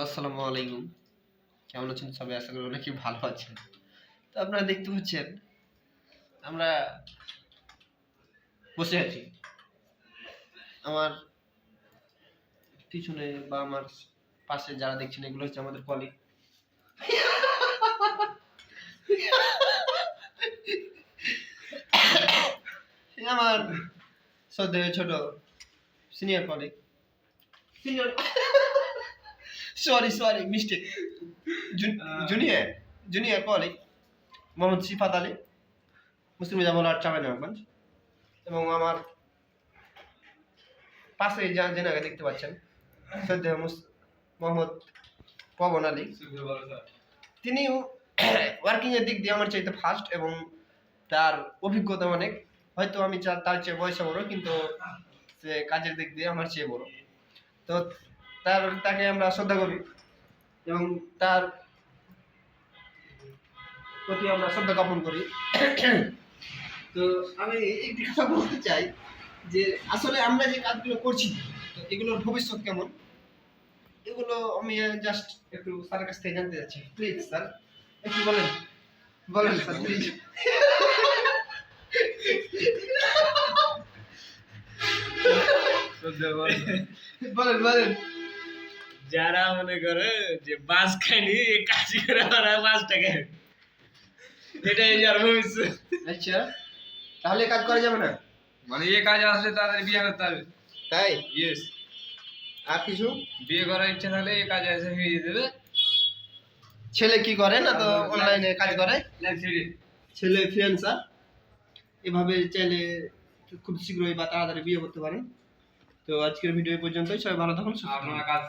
Hello আসসালামু আলাইকুম। কেমন আছেন সবাই? আশা করি অনেকেই ভালো আছেন। তো আপনারা দেখতে পাচ্ছেন, আমরা বসে আছি। আমার পিছনে বা আমার পাশে যারা দেখছেন, এগুলো হচ্ছে আমাদের কলিগ আমার শ্রদ্ধেয় ছোট senior colleague senior sorry sorry mistake junior junior colleague Mohammad Sifat Ali Muslim Jamal এবং আমার পাশে যা জেনাকে দেখতে পাচ্ছেন মোহাম্মদ পবন আলী। তিনিও ওয়ার্কিং এর দিক দিয়ে আমার চাইতে ফার্স্ট এবং তার অভিজ্ঞতা অনেক। হয়তো আমি তার চেয়ে বয়সে বড় কিন্তু সে কাজের দিক দিয়ে আমার চেয়ে বড়। তো তার তাকে আমরা শ্রদ্ধা করি এবং তার প্রতি আমরা শ্রদ্ধা জ্ঞাপন করি। তো আমি একটি কথা বলতে চাই যে আসলে আমরা যে কাজগুলো করছি তো এগুলোর ভবিষ্যৎ কেমন? এগুলো আমি জাস্ট একটু স্যারের কাছ থেকে জানতে চাচ্ছি। প্লিজ স্যার একটু বলেন। বলেন স্যার প্লিজ বলেন বলেন। যারা মনে করে যে বাস খাইনি কাজ করে ওরা বাসটা খায় এটাই যার ভবিষ্যৎ। আচ্ছা তাহলে কাজ করা যাবে না? মানে এ কাজ আসলে তাদের বিয়ে করতে হবে। তাই? ইয়েস আর কিছু? বিয়ে করার ইচ্ছা থাকলে এই কাজে এসে হয়ে দেবে ছেলে কি করে না তো অনলাইনে কাজ করে? ছেলে ফ্রিল্যান্সার এভাবে চাইলে খুব শীঘ্রই বা তাড়াতাড়ি বিয়ে করতে পারেন তো আজকের ভিডিও পর্যন্তই। সবাই ভালো থাকুন আপনারা কাজ